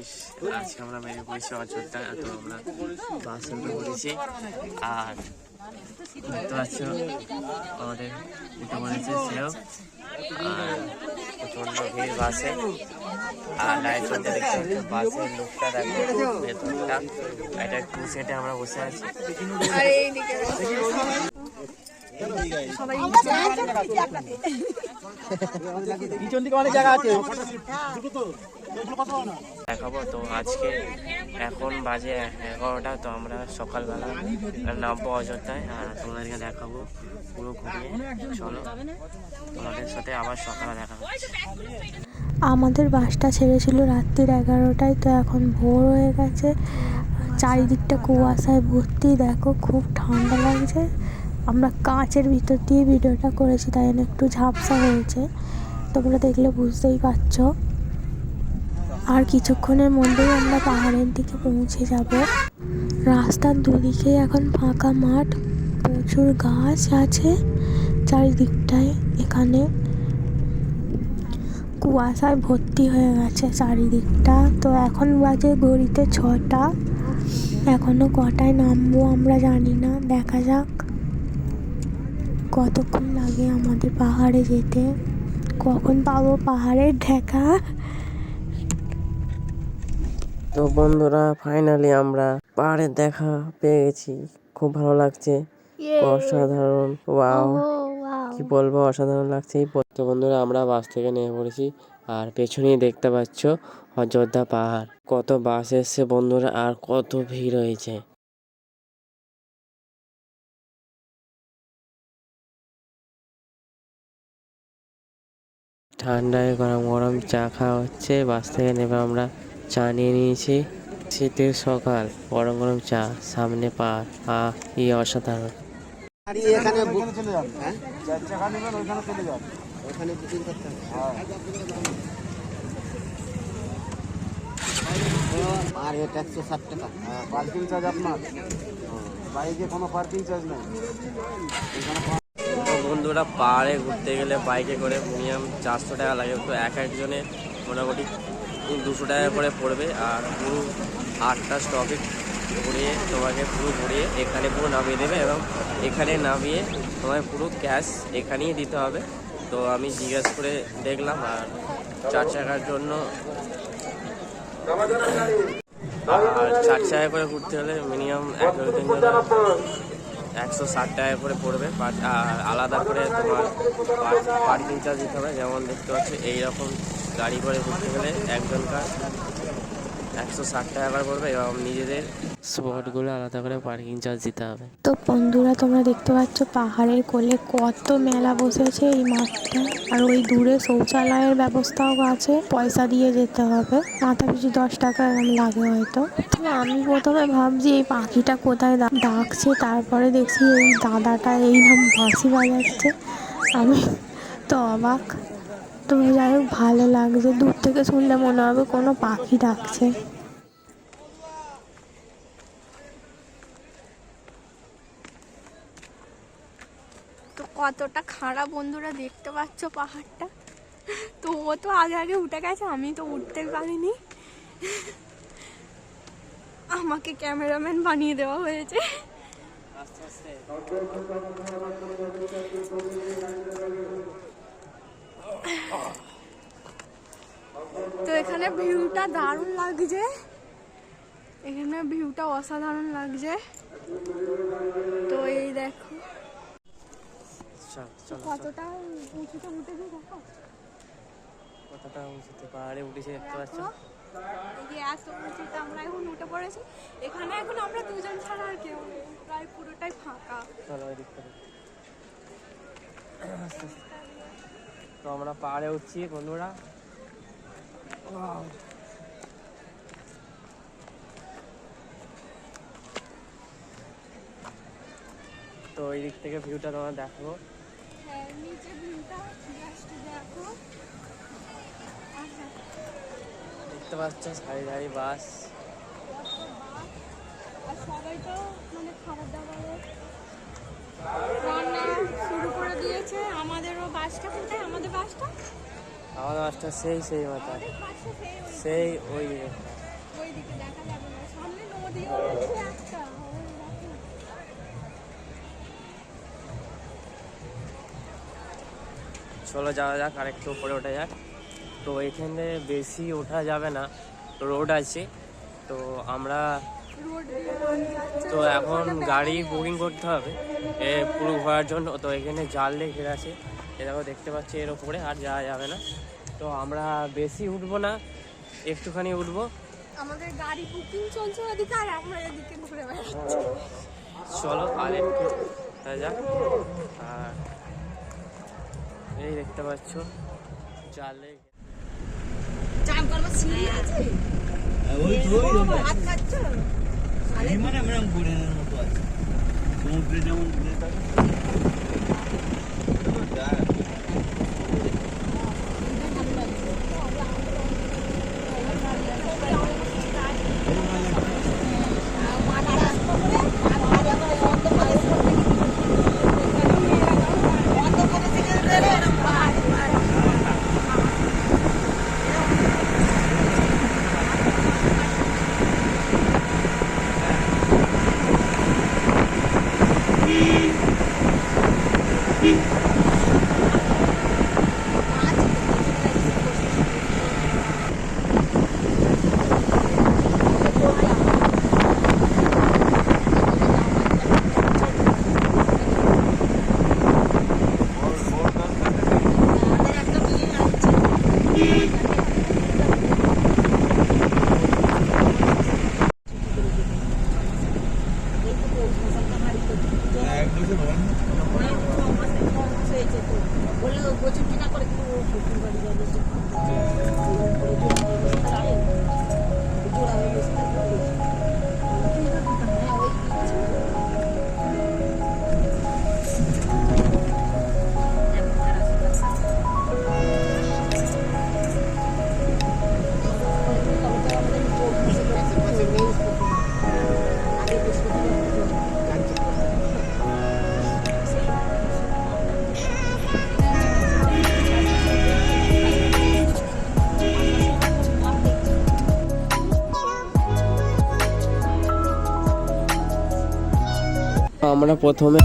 Guys আজকে আমরা বেরিয়ে পড়েছি অযোধ্যা তো আমরা বাসে উঠে পড়েছি আর দেখতে পাচ্ছ আমাদের উঠে পড়েছে সেও আর প্রচণ্ড ভিড় বাসে। আর লাইট চলতে দেখতে পাচ্ছ বাসের লুকটা দেখো ভেতরটা। এটা টু সেটে আমরা বসে আছি। পিছন দিকে অনেক জায়গা আছে দেখাবো তো আজকে এখন বাজে এগারোটা তো আমরা সকালবেলা নামবো অযোধ্যায় আর তোমাদেরকে দেখাবো পুরো ঘুরিয়ে চলো তোমাদের সাথে আবার সকালে দেখা আমাদের বাসটা ছেড়েছিল রাত্রির এগারোটায়, তো এখন ভোর হয়ে গেছে। চারিদিকটা কুয়াশায় ভর্তি, দেখো, খুব ঠান্ডা লাগছে। আমরা কাঁচের ভিতর দিয়ে ভিডিওটা করেছি, তাই জন্য একটু ঝাপসা হয়েছে। তোমরা দেখলে বুঝতেই পারছ। আর কিছুক্ষণের মধ্যেই আমরা পাহাড়ের দিকে পৌঁছে যাব। রাস্তার দুদিকেই এখন ফাঁকা মাঠ, প্রচুর গাছ আছে চারিদিকটায় এখানে। কুয়াশায় ভর্তি হয়ে গেছে চারিদিকটা। তো এখন বাজে ঘড়িতে ছটা। এখনও কটায় নামবো আমরা জানি না, দেখা যাক। কতক্ষণ লাগে আমাদের পাহাড়ে যেতে? কখন পাবো পাহাড়ের ঢেকা? তো বন্ধুরা ফাইনালি আমরা পাহাড়ের দেখা পেয়ে গেছি। খুব ভালো লাগছে। অসাধারণ। ওয়াও কি বলব অসাধারণ লাগছে এই তো বন্ধুরা আমরা বাস থেকে নেমে পড়েছি। আর পেছনেই দেখতে পাচ্ছ অযোধ্যা পাহাড়। কত বাস এসছে বন্ধুরা আর কত ভিড় হয়েছে। ঠান্ডায় গরম গরম চা খাওয়া হচ্ছে। বাস থেকে নেমে আমরা চা নিয়ে নিয়েছি। শীতের সকাল গরম গরম চা সামনে পাহাড় আহ ই অসাধারণ। এখানে হ্যাঁ? ওখানে বুকিং করতে আর এটা একশো ষাট টাকা। পার্কিং চার্জ আপনার। বাইকে কোনো পার্কিং চার্জ নেই। বন্ধুরা পাহাড়ে ঘুরতে গেলে বাইকে করে মিনিমাম চারশো টাকা লাগে। তো এক একজনে মোটামুটি দুশো টাকা করে পড়বে আর পুরো আটটা স্টপে ঘুরিয়ে তোমাকে পুরো ঘুরিয়ে এখানে পুরো নামিয়ে দেবে এবং এখানে নামিয়ে তোমায় পুরো ক্যাশ এখানেই দিতে হবে। তো আমি জিজ্ঞেস করে দেখলাম আর চার চাকার জন্য আর চার চাকা করে ঘুরতে হলে মিনিমাম এক দিন একশো ষাট টাকা করে পড়বে আলাদা করে তোমার পার্কিং চার্জ দিতে হবে। যেমন দেখতে পাচ্ছ, এইরকম গাড়ি করে ঘুরতে গেলে একজনকার একশো ষাট টাকা করে পড়বে এবং নিজেদের স্পটগুলো আলাদা করে পার্কিং চার্জ দিতে হবে। তো বন্ধুরা তোমরা দেখতে পাচ্ছ পাহাড়ের কোলে কত মেলা বসেছে এই মাঠটা। আর ওই দূরে শৌচালয়ের ব্যবস্থাও আছে পয়সা দিয়ে যেতে হবে। মাথা পিছু দশ টাকা এরকম লাগে হয়তো। আমি প্রথমে ভাবছি এই পাখিটা কোথায় ডাকছে তারপরে দেখছি এই দাদাটা এই নাম বাঁশি বাজাচ্ছে আমি তো অবাক। তো যাই হোক ভালো লাগছে। দূর থেকে শুনলে মনে হবে কোনো পাখি ডাকছে। তো কতটা খারাপ বন্ধুরা দেখতে পাচ্ছ পাহাড়টা। তো ও তো আগে আগে উঠে গেছে আমি তো উঠতে পারিনি। আমাকে ক্যামেরাম্যান বানিয়ে দেওয়া হয়েছে। তো এখানে ভিউটা দারুণ লাগছে। এখানে ভিউটা অসাধারণ লাগছে। তো এই দেখো। কতটা উঁচুতে উঠেছে দেখো। কতটা উঁচুতে পাহাড়ে উঠেছে দেখতে পাচ্ছ? দেখো, এই এত উঁচুতে আমরা এখন উঠে পড়েছি। এখানে এখন আমরা দুজন ছাড়া আর কেউ প্রায় পুরোটাই ফাঁকা। চলো তো আমরা পাহাড়ে উঠছি বন্ধুরা। তো ওই দিক থেকে ভিউটা তোমার দেখো হ্যাঁ দেখো। দেখতে পাচ্ছ সারি সারি বাস। সবাই তো মানে খাবার রান্না শুরু করে দিয়েছে। আমাদেরও বাসটা কোথায় আমাদের বাসটা? আমাদের বাসটা সেই সেই মাথা সেই ওই ওই ওইদিকে দেখা যাবে না। সামনে নদী একটা। চলো যাওয়া যাক আর একটু উপরে ওঠা যাক। তো এখানে বেশি ওঠা যাবে না। রোড আছে। তো আমরা তো এখন গাড়ি বুকিং করতে হবে। এ পুরো ঘোরার জন্য। তো এখানে জাল দিয়ে ঘেরা আছে। এ দেখো দেখতে পাচ্ছি এর ওপরে আর যাওয়া যাবে না। তো আমরা বেশি উঠবো না একটুখানি উঠবো। আমাদের গাড়ি বুকিং চলছে ওদিকে আর আমরা এদিকে ঘুরে বেড়াচ্ছি। চলো আর একটু যাক। আর এই দেখতে পাচ্ছ জালে চান করব সিঁড়ি আছে ওই তো ওই রকম। ভাত খাচ্ছ মানে আমরা গোড়েনের মতো আছে। সমুদ্রে যেমন ঘুরে থাকে আমরা প্রথমে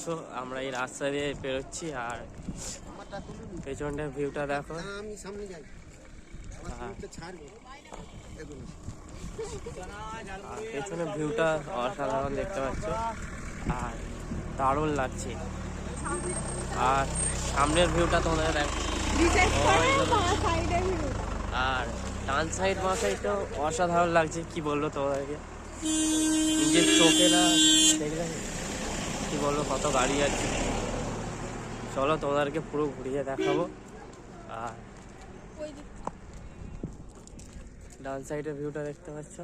দেখতে পাচ্ছ আমরা এই রাস্তা দিয়ে পেরোচ্ছি আর পেছনটার ভিউটা দেখো। আমি সামনে যাই। আমার হ্যাঁ। তো আর পেছনের ভিউটা অসাধারণ দেখতে পাচ্ছ। আর দারুণ লাগছে। আর সামনের ভিউটা তোমাদের দেখ বিশেষ করে ওই বাঁ সাইডে ভিড় আর ডান সাইড বাঁ সাইডটাও অসাধারণ লাগছে। কি বলল তোমাদেরকে? নিজের চোখে না দেখলে কি বলব, কত গাড়ি আছে। চলো তোমাদেরকে পুরো ঘুরিয়ে দেখাবো। আর ডান সাইড ডান সাইডের ভিউটা দেখতে পাচ্ছ?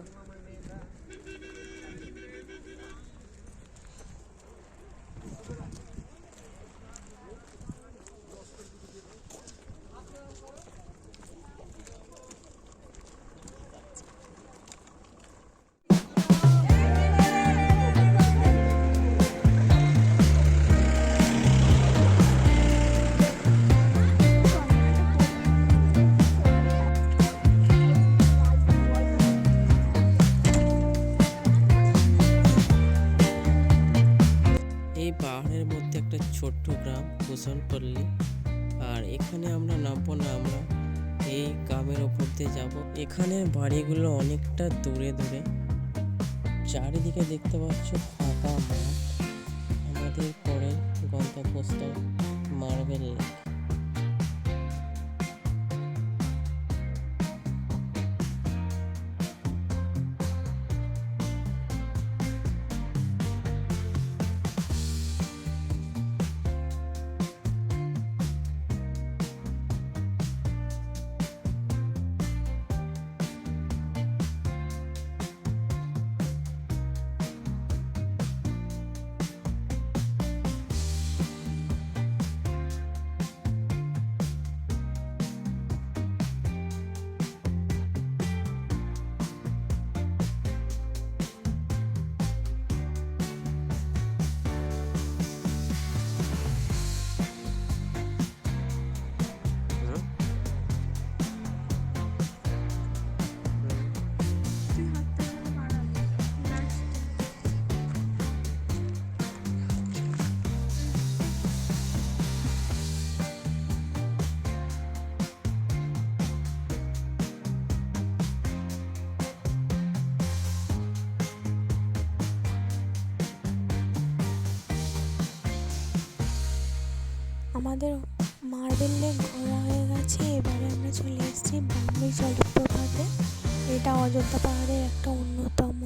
ছোট্ট গ্রাম কুশনপল্লী আর এখানে আমরা নামবো না আমরা। এই গ্রামের ওপর দিয়ে যাব। এখানে বাড়িগুলো অনেকটা দূরে দূরে। চারিদিকে দেখতে পাচ্ছ ফাঁকা মাঠ। আমাদের পরের গন্তব্যস্থল মার্বেল লেক। আমাদের মার্বেল লেক ঘোরা হয়ে গেছে। এবারে আমরা চলে এসেছি ব্রাহ্মী জলপ্রপাতে। এটা অযোধ্যা পাহাড়ের একটা অন্যতম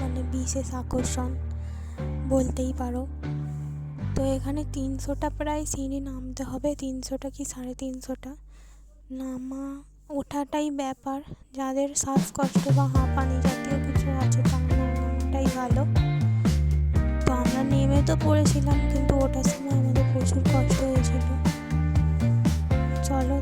মানে বিশেষ আকর্ষণ বলতেই পারো। তো এখানে তিনশোটা প্রায় সিঁড়ি নামতে হবে। তিনশোটা কি সাড়ে তিনশোটা? নামা ওঠাটাই ব্যাপার। যাদের শ্বাসকষ্ট বা হাঁপানি জাতীয় কিছু আছে তারা নামাটাই ভালো। নেমে তো পড়েছিলাম কিন্তু ওটার সময় আমাদের প্রচুর কষ্ট হয়েছিল। চলো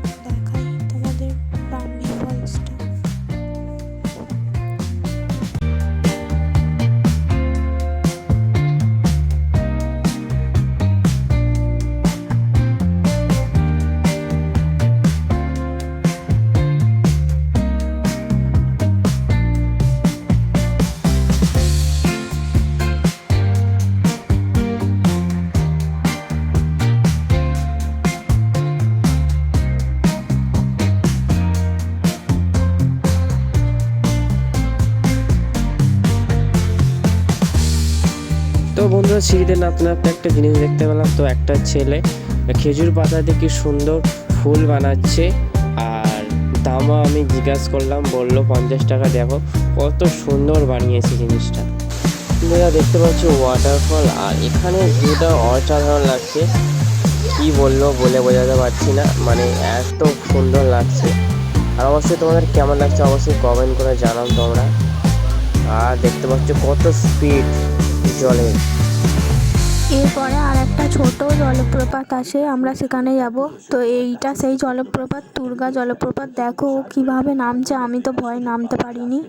বন্ধুরা, সিঁড়িতে নাপতে নাপতে একটা জিনিস দেখতে পেলাম। তো একটা ছেলে খেজুর পাতা দিয়ে কি সুন্দর ফুল বানাচ্ছে। আর দামও আমি জিজ্ঞাসা করলাম, বলল পঞ্চাশ টাকা দেখো কত সুন্দর বানিয়েছে জিনিসটা। তোমরা দেখতে পাচ্ছ ওয়াটারফল আর এখানে ভিউটা অসাধারণ লাগছে। কি বলল বলে বোঝাতে পারছি না মানে এত সুন্দর লাগছে। আর অবশ্যই তোমাদের কেমন লাগছে অবশ্যই কমেন্ট করে জানাও তোমরা। আর দেখতে পাচ্ছ কত স্পিড জলের। এরপরে আর একটা ছোট জলপ্রপাত আছে, আমরা সেখানে যাব। তো এইটা সেই জলপ্রপাত, দুর্গা জলপ্রপাত। দেখো ও কীভাবে নামছে, আমি তো ভয় নামতে পারিনি।